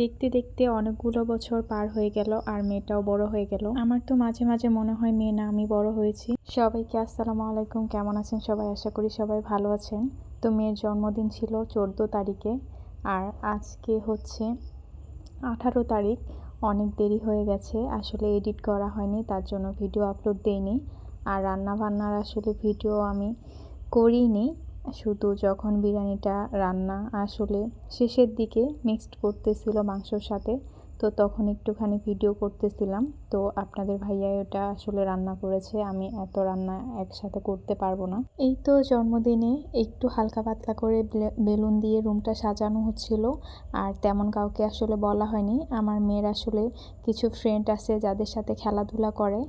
দেখতে দেখতে অনেকগুলো বছর পার হয়ে গেল আর মেয়েটাও বড় হয়ে গেল। আমার তো মাঝে মাঝে মনে হয় মেয়ে না, আমি বড় হয়েছি। সবাইকে আসসালামু আলাইকুম, কেমন আছেন সবাই? আশা করি সবাই ভালো আছেন। তো মেয়ের জন্মদিন ছিল চোদ্দ তারিখে আর আজকে হচ্ছে আঠারো তারিখ। অনেক দেরি হয়ে গেছে, আসলে এডিট করা হয়নি, তার জন্য ভিডিও আপলোড দেইনি। আর রান্না বান্নার আসলে ভিডিও আমি করিনি। শুধু যখন বিরিয়ানিটা রান্না আসলে শেষের দিকে মিক্সড করতেছিল মাংসর সাথে, তো তখন একটুখানি ভিডিও করতেছিলাম। তো আপনাদের ভাইয়া ওটা আসলে রান্না করেছে, আমি এত রান্না একসাথে করতে পারব না। এই তো জন্মদিনে একটু হালকা পাতলা করে বেলুন দিয়ে রুমটা সাজানো হচ্ছিল, আর তেমন কাউকে আসলে বলা হয়নি। আমার মেয়ের আসলে কিছু ফ্রেন্ড আছে যাদের সাথে খেলাধুলা করে।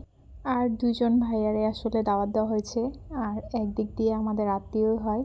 আর দুজন ভাইয়ারে আসলে দাওয়াত দেওয়া হয়েছে। আর একদিক দিয়ে আমাদের আত্মীয় হয়।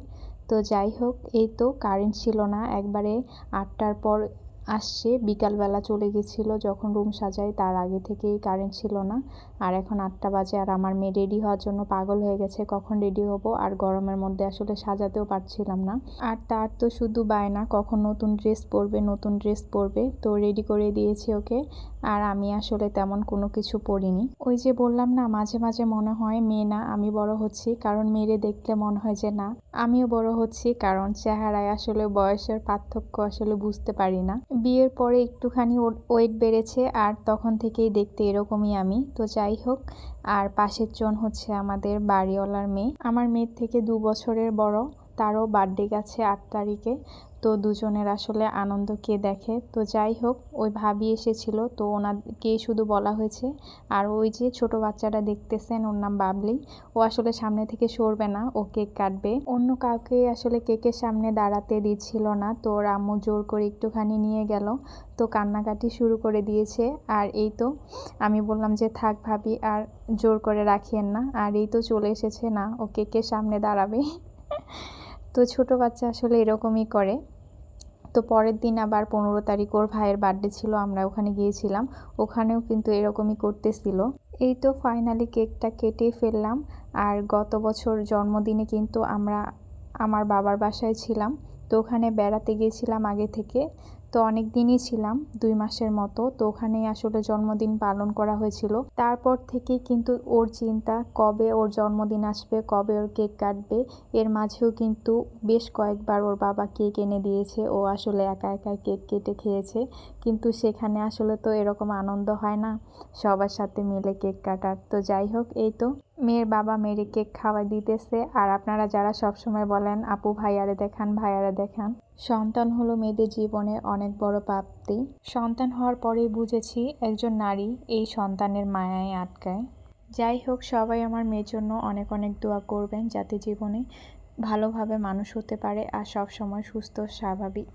তো যাই হোক, এই তো কারেন্ট ছিল না। একবারে আটটার পর আসছে। বিকালবেলা চলে গেছিল যখন রুম সাজাই তার আগে থেকেই কারেন্ট ছিল না। আর এখন আটটা বাজে আর আমার মেয়ে রেডি হওয়ার জন্য পাগল হয়ে গেছে, কখন রেডি হব? আর গরমের মধ্যে আসলে সাজাতেও পারছিলাম না। আর তার তো শুধু বায়না, কখন নতুন ড্রেস পরবে, নতুন ড্রেস পরবে, তো রেডি করে দিয়েছি ওকে। আর আমি আসলে তেমন কোনো কিছু পরিনি। ওই যে বললাম না, মাঝে মাঝে মনে হয় মেয়ে না, আমি বড় হচ্ছি, কারণ মেয়েরে দেখলে মনে হয় যে না, আমিও বড় হচ্ছি, কারণ চেহারায় আসলে বয়সের পার্থক্য আসলে বুঝতে পারি না। বিয়ের পরে একটুখানি ওয়েট বেড়েছে আর তখন থেকেই দেখতে এরকমই আমি। তো যাই হোক, আর পাশের জন হচ্ছে আমাদের বাড়িওয়ালার মেয়ে। আমার মেয়ের থেকে দু বছরের বড়। তারও বার্থডে গেছে আট তারিখে। তো দুজনের আসলে আনন্দ কে দেখে। তো যাই হোক, ওই ভাবি এসেছিল, তো ওনাকে শুধু বলা হয়েছে। আর ওই যে ছোট বাচ্চাটা দেখতেছেন, ওর নাম বাবলি। ও আসলে সামনে থেকে সরবে না, ও কেক কাটবে। অন্য কাউকে আসলে কেকের সামনে দাঁড়াতে দিচ্ছিল না, তো ওর আম্মু জোর করে একটুখানি নিয়ে গেল। তো কান্নাকাটি শুরু করে দিয়েছে। আর এই তো, আমি বললাম যে, থাক ভাবি, আর জোর করে রাখিয়েন না। আর এই তো চলে এসেছে, না, ও কেকের সামনে দাঁড়াবে। তো ছোট বাচ্চা আসলে এরকমই করে। তো পরের দিন আবার পনেরো তারিখ ওর ভাইয়ের বার্থডে ছিল, আমরা ওখানে গিয়েছিলাম। ওখানেও কিন্তু এরকমই করতেছিল। এই তো ফাইনালি কেকটা কেটে ফেললাম। আর গত বছর জন্মদিনে কিন্তু আমরা, আমার বাবার বাসায় ছিলাম। তো ওখানে বেড়াতে গিয়েছিলাম আগে থেকে। তো অনেক দিনই ছিলাম, দুই মাসের মতো। তো ওখানেই আসলে জন্মদিন পালন করা হয়েছিল। তারপর থেকে কিন্তু ওর চিন্তা, কবে ওর জন্মদিন আসবে, কবে ওর কেক কাটবে, এর মাঝেও কিন্তু বেশ কয়েকবার ওর বাবা কেক এনে দিয়েছে। ও আসলে একা একা কেক কেটে খেয়েছে। কিন্তু সেখানে আসলে তো এরকম আনন্দ হয় না, সবার সাথে মিলে কেক কাটার। তো যাই হোক, এই তো। মেয়ের বাবা মেয়ের কেক খাওয়াই দিতেছে। আর আপনারা যারা সব সময় বলেন, আপু ভাইয়ারে দেখান ভাইয়ারে দেখান। সন্তান হলো মেয়েদের জীবনের অনেক বড় প্রাপ্তি। সন্তান হওয়ার পরেই বুঝেছি একজন নারী এই সন্তানের মায়ায় আটকায়। যাই হোক, সবাই আমার মেয়ের জন্য অনেক অনেক দোয়া করবেন যাতে জীবনে ভালোভাবে মানুষ হতে পারে আর সব সময় সুস্থ, স্বাভাবিক।